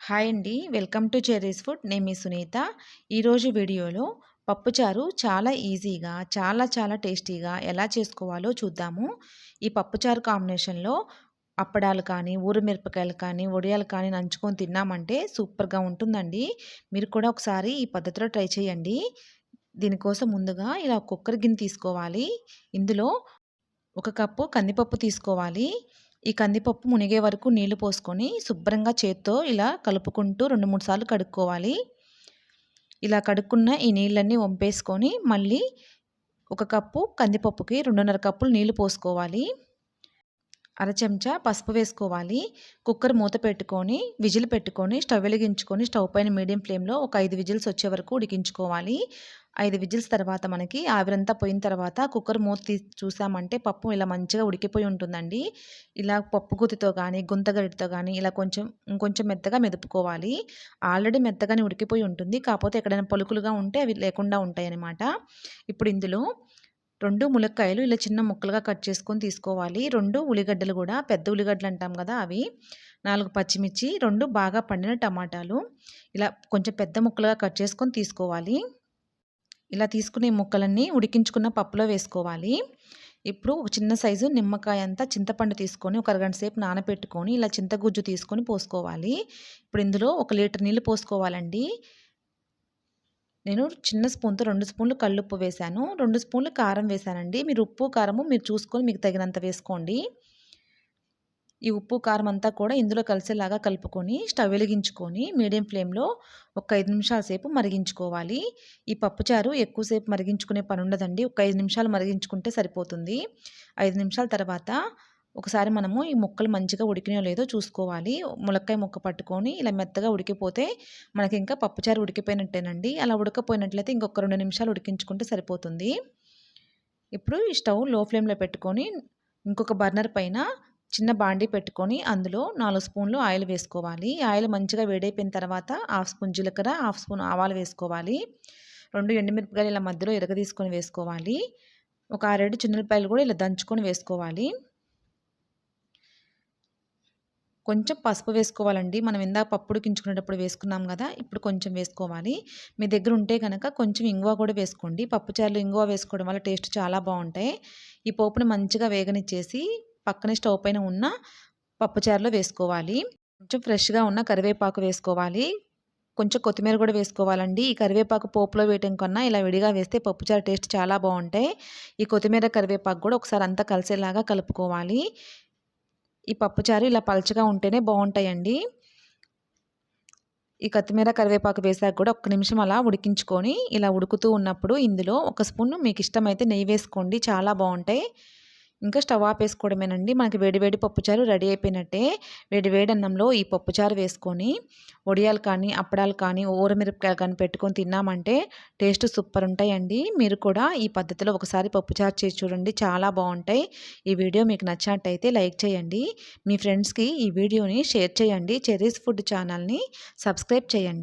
Hi అండి. Welcome to cherry's food. నేను మీ సునీత. ఈరోజు వీడియోలో పప్పుచారు చాలా ఈజీగా చాలా చాలా టేస్టీగా ఎలా చేసుకోవాలో చూద్దాము. ఈ పప్పుచారు కాంబినేషన్లో అప్పడాలు కానీ ఊరు మిరపకాయలు కానీ వడియాలు కానీ నంచుకొని తిన్నామంటే సూపర్గా ఉంటుందండి. మీరు కూడా ఒకసారి ఈ పద్ధతిలో ట్రై చేయండి. దీనికోసం ముందుగా ఇలా కుక్కర్ గిన్నె తీసుకోవాలి. ఇందులో ఒక కప్పు కందిపప్పు తీసుకోవాలి. ఈ కందిపప్పు మునిగే వరకు నీళ్ళు పోసుకొని శుభ్రంగా చేత్తో ఇలా కలుపుకుంటూ రెండు మూడు సార్లు కడుక్కోవాలి. ఇలా కడుక్కున్న ఈ నీళ్ళన్నీ వంపేసుకొని మళ్ళీ ఒక కప్పు కందిపప్పుకి రెండున్నర కప్పులు నీళ్ళు పోసుకోవాలి. అర చెంచా పసుపు వేసుకోవాలి. కుక్కర్ మూత పెట్టుకొని విజిల్ పెట్టుకొని స్టవ్ వెలిగించుకొని స్టవ్ పైన మీడియం ఫ్లేమ్లో ఒక ఐదు విజిల్స్ వచ్చే వరకు ఉడికించుకోవాలి. ఐదు విజిల్స్ తర్వాత మనకి ఆవిరంతా పోయిన తర్వాత కుక్కర్ మూత తీసి చూసామంటే పప్పు ఇలా మంచిగా ఉడికిపోయి ఉంటుందండి. ఇలా పప్పు గుత్తితో కానీ గుంతగరిటితో కానీ ఇలా కొంచెం ఇంకొంచెం మెత్తగా మెదుపుకోవాలి. ఆల్రెడీ మెత్తగానే ఉడికిపోయి ఉంటుంది. కాకపోతే ఎక్కడైనా పలుకులుగా ఉంటే అవి లేకుండా ఉంటాయి అన్నమాట ఇప్పుడు ఇందులో రెండు ములక్కాయలు ఇలా చిన్న ముక్కలుగా కట్ చేసుకొని తీసుకోవాలి. రెండు ఉల్లిగడ్డలు కూడా పెద్ద ఉల్లిగడ్డలు అంటాం కదా అవి. నాలుగు పచ్చిమిర్చి రెండు బాగా పండిన టమాటాలు. ఇలా కొంచెం పెద్ద ముక్కలుగా కట్ చేసుకొని తీసుకోవాలి. ఇలా తీసుకునే ముక్కలన్నీ ఉడికించుకున్న పప్పులో వేసుకోవాలి. ఇప్పుడు ఒక చిన్న సైజు నిమ్మకాయ అంతా చింతపండు తీసుకొని ఒక అరగంట సేపు నానబెట్టుకొని ఇలా చింతగుజ్జు తీసుకొని పోసుకోవాలి. ఇప్పుడు ఇందులో ఒక లీటర్ నీళ్ళు పోసుకోవాలండి. నేను చిన్న స్పూన్తో రెండు స్పూన్లు కల్లుప్పు వేశాను. రెండు స్పూన్లు కారం వేశానండి. మీరు ఉప్పు కారము మీరు చూసుకొని మీకు తగినంత వేసుకోండి. ఈ ఉప్పు కారం అంతా కూడా ఇందులో కలిసేలాగా కలుపుకొని స్టవ్ వెలిగించుకొని మీడియం ఫ్లేమ్లో ఒక ఐదు నిమిషాల సేపు మరిగించుకోవాలి. ఈ పప్పుచారు ఎక్కువసేపు మరిగించుకునే పని ఉండదండి. ఒక ఐదు నిమిషాలు మరిగించుకుంటే సరిపోతుంది. ఐదు నిమిషాల తర్వాత ఒకసారి మనము ఈ ముక్కలు మంచిగా ఉడికినాయో లేదో చూసుకోవాలి. ములక్కాయ ముక్క పట్టుకొని ఇలా మెత్తగా ఉడికిపోతే మనకి ఇంకా పప్పుచారు ఉడికిపోయినట్టేనండి. అలా ఉడకపోయినట్లయితే ఇంకొక రెండు నిమిషాలు ఉడికించుకుంటే సరిపోతుంది. ఇప్పుడు ఈ స్టవ్లో ఫ్లేమ్లో పెట్టుకొని ఇంకొక బర్నర్ పైన చిన్న బాండీ పెట్టుకొని అందులో నాలుగు స్పూన్లు ఆయిల్ వేసుకోవాలి. ఆయిల్ మంచిగా వేడైపోయిన తర్వాత హాఫ్ స్పూన్ జీలకర్ర హాఫ్ స్పూన్ ఆవాలు వేసుకోవాలి. రెండు ఎండుమిరపకాయలు ఇలా మధ్యలో ఎరగ తీసుకొని వేసుకోవాలి. ఒక ఆరేడు చిన్నపాయలు కూడా ఇలా దంచుకొని వేసుకోవాలి. కొంచెం పసుపు వేసుకోవాలండి. మనం ఇందాక పప్పుడు ఉడికించుకునేటప్పుడు వేసుకున్నాం కదా ఇప్పుడు కొంచెం వేసుకోవాలి. మీ దగ్గర ఉంటే కనుక కొంచెం ఇంగువ కూడా వేసుకోండి. పప్పుచారులు ఇంగువ వేసుకోవడం వల్ల టేస్ట్ చాలా బాగుంటాయి. ఈ పోపుని మంచిగా వేగనిచ్చేసి పక్కనే స్టవ్ పైన ఉన్న పప్పుచారులో వేసుకోవాలి. కొంచెం ఫ్రెష్గా ఉన్న కరివేపాకు వేసుకోవాలి. కొంచెం కొత్తిమీర కూడా వేసుకోవాలండి. ఈ కరివేపాకు పోపులో వేయటం కన్నా ఇలా విడిగా వేస్తే పప్పుచారు టేస్ట్ చాలా బాగుంటాయి. ఈ కొత్తిమీర కరివేపాకు కూడా ఒకసారి అంతా కలిసేలాగా కలుపుకోవాలి. ఈ పప్పుచారు ఇలా పలచగా ఉంటేనే బాగుంటాయండి. ఈ కొత్తిమీర కరివేపాకు వేసాక కూడా ఒక్క నిమిషం అలా ఉడికించుకొని ఇలా ఉడుకుతూ ఉన్నప్పుడు ఇందులో ఒక స్పూన్ మీకు ఇష్టమైతే నెయ్యి వేసుకోండి. చాలా బాగుంటాయి. ఇంకా స్టవ్ ఆపేసుకోవడమేనండి. మనకి వేడివేడి పప్పుచారు రెడీ అయిపోయినట్టే వేడివేడి అన్నంలో ఈ పప్పుచారు వేసుకొని వడియాలు కానీ అప్పడాలు కానీ ఊరమిరపకాయలు కానీ పెట్టుకొని తిన్నామంటే టేస్ట్ సూపర్ ఉంటాయండి. మీరు కూడా ఈ పద్ధతిలో ఒకసారి పప్పుచారు చేసి చూడండి. చాలా బాగుంటాయి. ఈ వీడియో మీకు నచ్చినట్టయితే లైక్ చేయండి. మీ ఫ్రెండ్స్కి ఈ వీడియోని షేర్ చేయండి. చెరీస్ ఫుడ్ ఛానల్ని సబ్స్క్రైబ్ చేయండి.